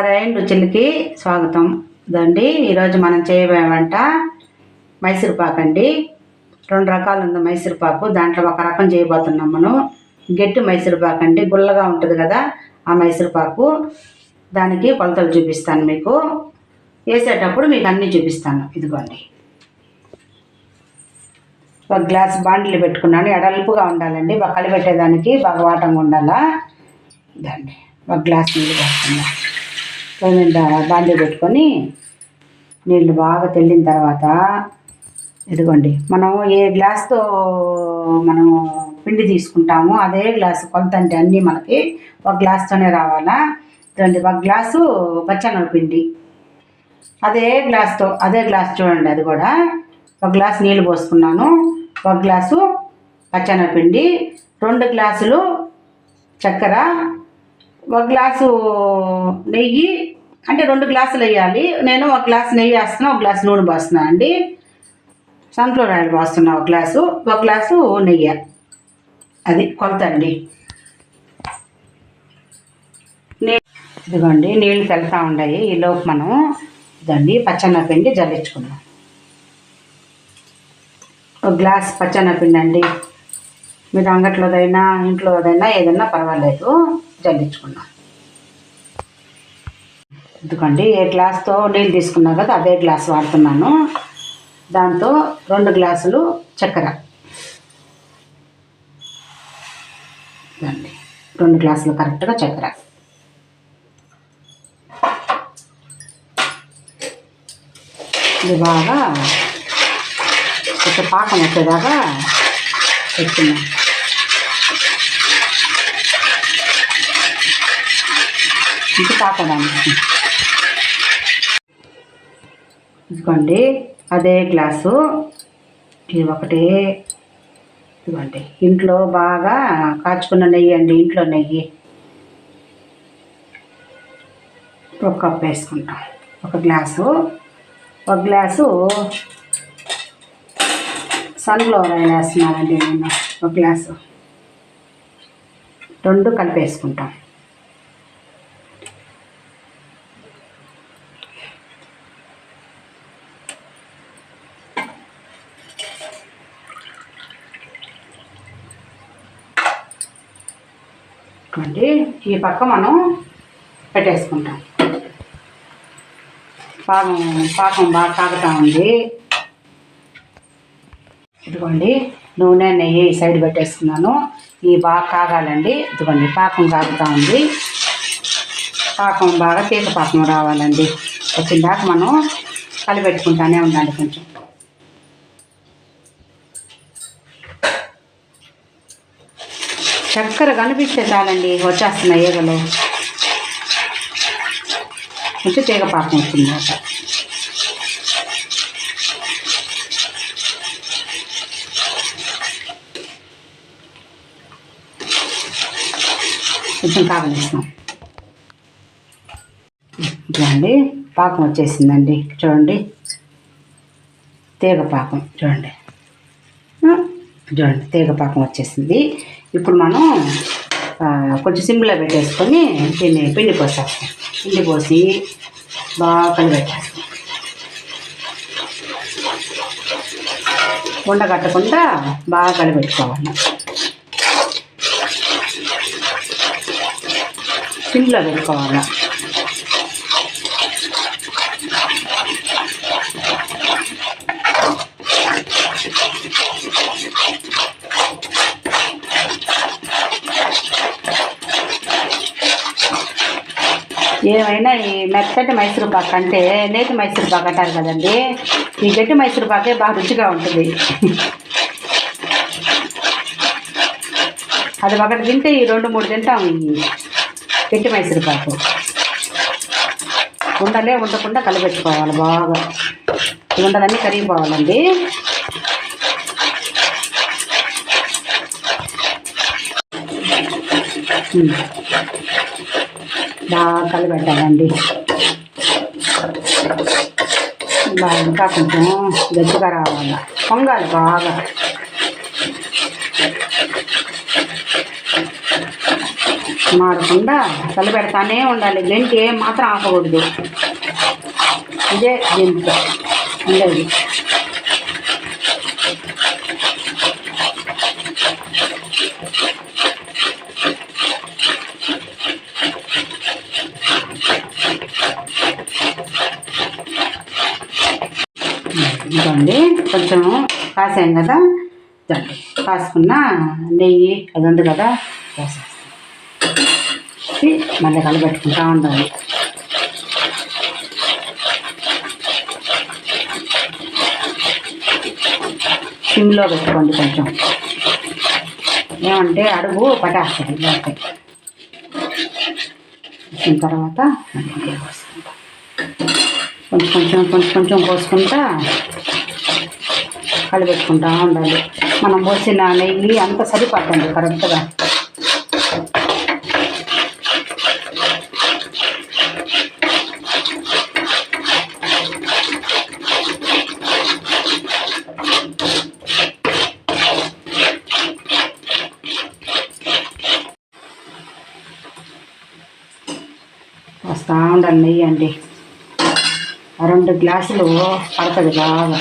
నారాయణ రుచులకి స్వాగతం. దండి ఈరోజు మనం చేయబోయే వంట అండి. రెండు రకాలు ఉంది మైసూర్ పాకు. దాంట్లో ఒక రకం చేయబోతున్నాం మనం. గట్టి మైసూర్పాకు అండి. గుల్లగా ఉంటుంది కదా ఆ మైసూర్పాకు దానికి కొలతలు చూపిస్తాను మీకు. వేసేటప్పుడు మీకు అన్నీ చూపిస్తాను. ఇదిగోండి. ఒక గ్లాస్ బాండిలు పెట్టుకున్నాను. ఎడల్పుగా ఉండాలండి. బాగా కలిపెట్టేదానికి బాగా వాటంగా ఉండాలా? దాన్ని ఒక గ్లాస్ నీళ్ళు పోసుకుందాం. పొయ్యి మీద బాండీ పెట్టుకొని నీళ్ళు బాగా తెల్లిన తర్వాత ఇదిగోండి మనం ఏ గ్లాస్తో మనం పిండి తీసుకుంటామో అదే గ్లాసు కొంత అంటే అన్నీ మనకి ఒక గ్లాస్తోనే రావాలా? ఇదండి ఒక గ్లాసు పచ్చనగ పిండి అదే గ్లాస్తో అదే గ్లాస్ చూడండి అది కూడా. ఒక గ్లాస్ నీళ్ళు పోసుకున్నాను ఒక గ్లాసు పచ్చనపిండి రెండు గ్లాసులు చక్కెర ఒక గ్లాసు నెయ్యి అంటే రెండు గ్లాసులు వేయాలి. నేను ఒక గ్లాస్ నెయ్యి వేస్తున్నా ఒక గ్లాస్ నూనె పోస్తున్నా అండి. సన్ఫ్లవర్ ఆయిల్ పోస్తున్నా ఒక గ్లాసు ఒక గ్లాసు నెయ్యి. అది కొలత అండి. ఇదిగోండి నీళ్ళు తెలుతూ ఉన్నాయి ఈలోపు మనం ఇదండి పచ్చన్న పిండి జల్లించుకుందాం. ఒక గ్లాస్ పచ్చన్న పిండి అండి మీరు అంగట్లోదైనా ఇంట్లోదైనా ఏదైనా పర్వాలేదు. జల్లించుకున్నాం. ఎందుకండి ఏ గ్లాస్తో నీళ్ళు తీసుకున్నా కదా అదే గ్లాస్ వాడుతున్నాను. దాంతో రెండు గ్లాసులు చక్కెర. రెండు గ్లాసులు కరెక్ట్గా చక్కెర. ఇది బాగా కొంచెం పాకం వచ్చేదాకా పెట్టుకున్నాం. ఇంటి తాకడానికి. ఇదిగోండి అదే గ్లాసు. ఇది ఒకటి. ఇదిగోండి ఇంట్లో బాగా కాచుకున్న నెయ్యి అండి ఇంట్లో నెయ్యి. ఒక కప్ వేసుకుంటాం. ఒక గ్లాసు. ఒక గ్లాసు సన్ఫ్లవర్ ఆయిల్ వేస్తున్నానండి నేను. ఒక గ్లాసు. రెండు కలిపేసుకుంటాం. ఇదిగోండి ఈ పక్క మనం పెట్టేసుకుంటాం. పాకం పాకం బాగా కాగుతూ ఉంది. ఇదిగోండి నూనె నెయ్యి ఈ సైడ్ పెట్టేసుకున్నాను. ఈ బాగా కాగాలండి. ఇదిగోండి పాకం కాగుతూ ఉంది. పాకం బాగా తీగ పాకం రావాలండి. వచ్చిందాక మనం కలిపెట్టుకుంటానే ఉండాలి కొంచెం. చక్కెర కనిపిస్తే చాలండి వచ్చేస్తున్నాయి ఈగలు. కొంచెం తీగ పాకం వచ్చింది కొంచెం కొంచెం కాగనిస్తాం చూడండి పాకం వచ్చేసిందండి చూడండి. తీగ పాకం చూడండి. చూడండి తీగ పాకం వచ్చేసింది. ఇప్పుడు మనం కొంచెం సిమ్లో పెట్టేసుకొని దీన్ని పిండి పోసేస్తాం. పిండి పోసి బాగా కలిపెట్టేస్తాం ఉండగట్టకుండా బాగా కలిపెట్టుకోవాలి సిమ్లో పెట్టుకోవాలి. ఏమైనా ఈ మెత్తటి మైసూరుపాకు అంటే నేతి మైసూరుపాకు అంటారు కదండి. ఈ గట్టి మైసూరుపాకే బాగా రుచిగా ఉంటుంది. అది ఒకటి తింటే ఈ రెండు మూడు తింటాం ఈ గట్టి మైసూరుపాకు ఉండలే ఉండకుండా కలిపెట్టుకోవాలి బాగా. ఉండలన్నీ కరిగిపోవాలండి. ఉమ్. బాగా కలిపెట్టాలండి బాగా ఇంకా కొంచెం గట్టిగా రావాలి. పొంగాలి బాగా. మాడకుండా కలిపెడతానే ఉండాలి. గంటి ఏం మాత్రం ఆపకూడదు. ఇదే దీంట్లో ఉండేది. అండి కొంచెం కాసాం కదా? కాసుకున్న నెయ్యి అది ఉంది కదా పోసేస్తాం మళ్ళీ కలబెట్టుకుంటా ఉండాలి. సిమ్లో పెట్టుకోండి కొంచెం. ఏమంటే అడుగు పటాస్తుంది లేకపోతే వచ్చిన తర్వాత కొంచెం కొంచెం కొంచెం కొంచెం పోసుకుంటా. కలిపెట్టుకుంటా ఉండాలి. మనం పోసిన నెయ్యి అంత సరిపడుతుంది కరెక్ట్గా. వస్తూ ఉండాలి నెయ్యి అండి. ఆ రెండు గ్లాసులు పడుతుంది బాగా.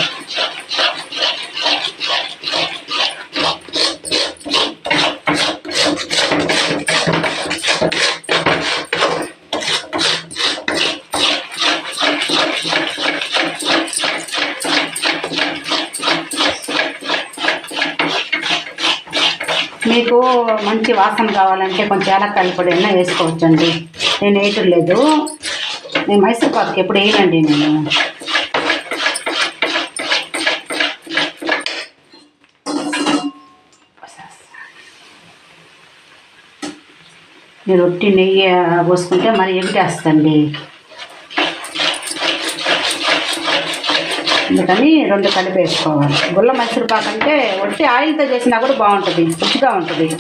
మీకు మంచి వాసన కావాలంటే కొంచెం ఏలక్కాయలు పొడి అయినా వేసుకోవచ్చండి. నేను వేయటం లేదు నేను మైసూర్ పాక్ ఎప్పుడు వేయనండి నేను. మీరు ఒట్టి నెయ్యి పోసుకుంటే మరి ఎగిటేస్తండి అందుకని రెండు కలిపి వేసుకోవాలి. గుల్ల మైసూరుపాకు అంటే ఒట్టి ఆయిల్తో చేసినా కూడా బాగుంటుంది రుచిగా ఉంటుంది.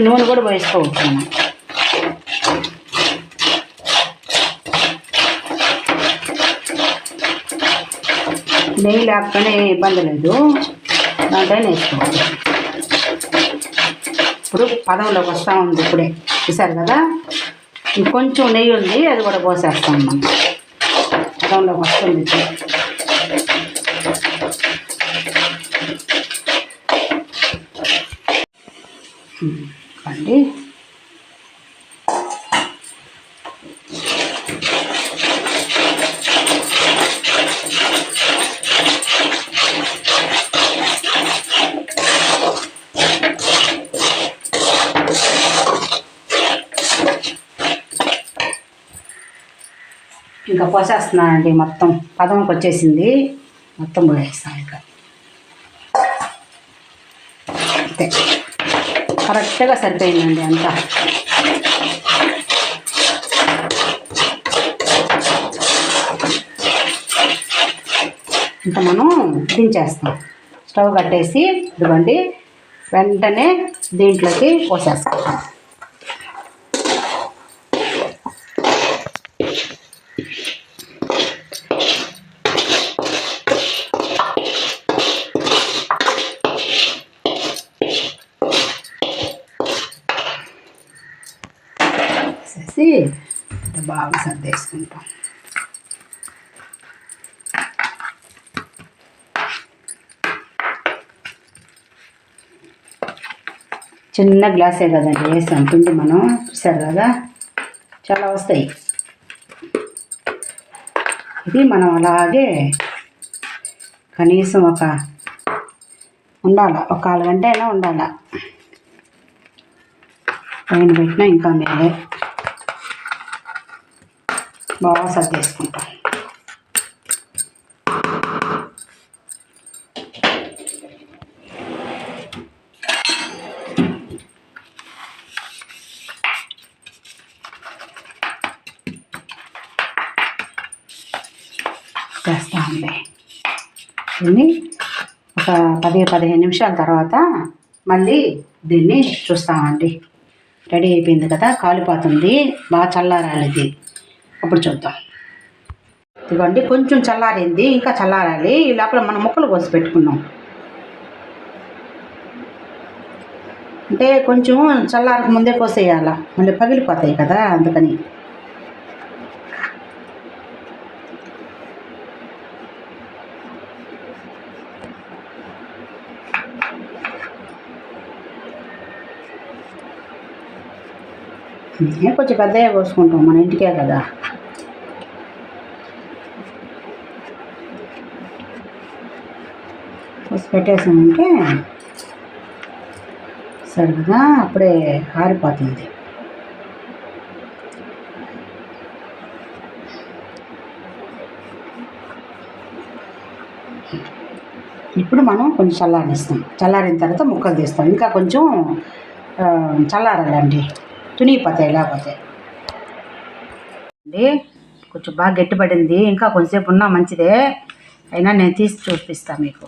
నూనె కూడా వేసుకోవచ్చు మనం. నెయ్యి లేకపోతే ఇబ్బంది లేదు. దాంట్లో వేసుకోవాలి. ఇప్పుడు పదంలోకి వస్తూ ఉంది ఇప్పుడే. చూసారు కదా? ఇంకొంచెం నెయ్యి ఉంది అది కూడా పోసేస్తాం మనం. పదంలోకి వస్తుంది కండి అండి ఇంకా పోసేస్తున్నానండి మొత్తం. పదంకి వచ్చేసింది. మొత్తం పోసేస్తాను ఇంకా. అంతే. కరెక్ట్గా సరిపోయిందండి అంతా. ఇంకా మనం దించేస్తాం స్టవ్ కట్టేసి ఇదిగోండి వెంటనే దీంట్లోకి పోసేస్తాం. వేసి బాగా సర్దేసుకుంటాం. చిన్న గ్లాసే కదండి వేసాం పిండి మనం చూసారు కదా చాలా వస్తాయి. ఇది మనం అలాగే కనీసం ఒక ఉండాల ఒక కాలు గంట అయినా ఉండాల. పైన పెట్టినా ఇంకా మేలే. బాగా సర్దేసుకుంటాం చేస్తామండి దీన్ని ఒక పది పదిహేను నిమిషాల తర్వాత మళ్ళీ దీన్ని చూస్తామండి రెడీ అయిపోయింది కదా కాలిపోతుంది బాగా చల్లారాలి ఇది అప్పుడు చూద్దాం. ఇదిగోండి కొంచెం చల్లారింది ఇంకా చల్లారాలి. ఈ లోపల మనం ముక్కలు కోసి పెట్టుకున్నాం. అంటే కొంచెం చల్లారక ముందే కోసేయాల. మళ్ళీ పగిలిపోతాయి కదా అందుకని. కొంచెం పెద్దగా కోసుకుంటాం మన ఇంటికే కదా. కోసి పెట్టేసామంటే సరిగ్గా అప్పుడే ఆరిపోతుంది. ఇప్పుడు మనం కొంచెం చల్లారిస్తాం. చల్లారిన తర్వాత ముక్కలు తీస్తాం. ఇంకా కొంచెం చల్లారండి చల్లారాలండి. తునిగిపోతాయి లేకపోతే. అండి కొంచెం బాగా గట్టిపడింది. ఇంకా కొంచెంసేపు ఉన్నా మంచిదే. అయినా నేను తీసి చూపిస్తాను మీకు.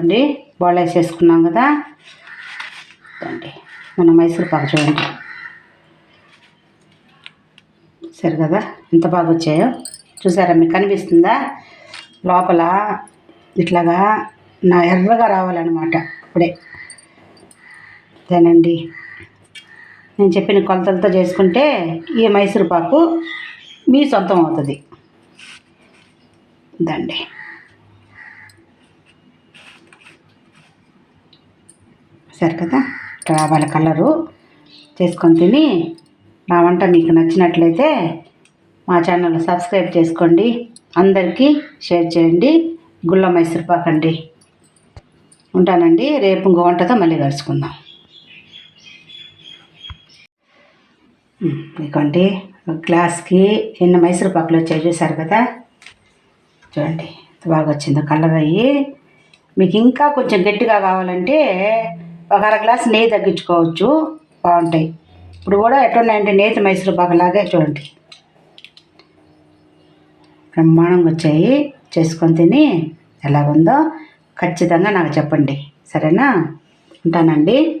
అండి బాల్ వేసేసుకున్నాం కదా. అండి మన మైసూర్ పాకు చూడండి. సరే కదా ఎంత బాగా వచ్చాయో చూసారా మీకు కనిపిస్తుందా? లోపల ఇట్లాగా నా ఎర్రగా రావాలన్నమాట ఇప్పుడే. అదేనండి నేను చెప్పిన కొలతలతో చేసుకుంటే ఈ మైసూర్ పాకు మీ సొంతం అవుతుంది. దండి సరే కదా? ఇట్లా రావాలి కలరు చేసుకొని తిని నా వంట మీకు నచ్చినట్లయితే మా ఛానల్ సబ్స్క్రైబ్ చేసుకోండి. అందరికీ షేర్ చేయండి. గుళ్ళ మైసూర్పాక్ అండి. ఉంటానండి. రేపు ఇంకో వంటతో మళ్ళీ కలుసుకుందాం. ఉమ్, ఒక గ్లాస్కి ఎన్ని మైసూర్పాకులు వచ్చాయి చూసారు కదా? చూడండి. బాగా వచ్చిందో. కలర్ అయ్యి మీకు ఇంకా కొంచెం గట్టిగా కావాలంటే ఒక అర గ్లాస్ నెయ్యి తగ్గించుకోవచ్చు. బాగుంటాయి. ఇప్పుడు కూడా ఎట్లున్నాయంటే నేతి మైసూరు బాగలాగే చూడండి. బ్రహ్మాండంగా వచ్చాయి. చేసుకొని తిని ఎలాగుందో ఖచ్చితంగా నాకు చెప్పండి. సరేనా? ఉంటానండి.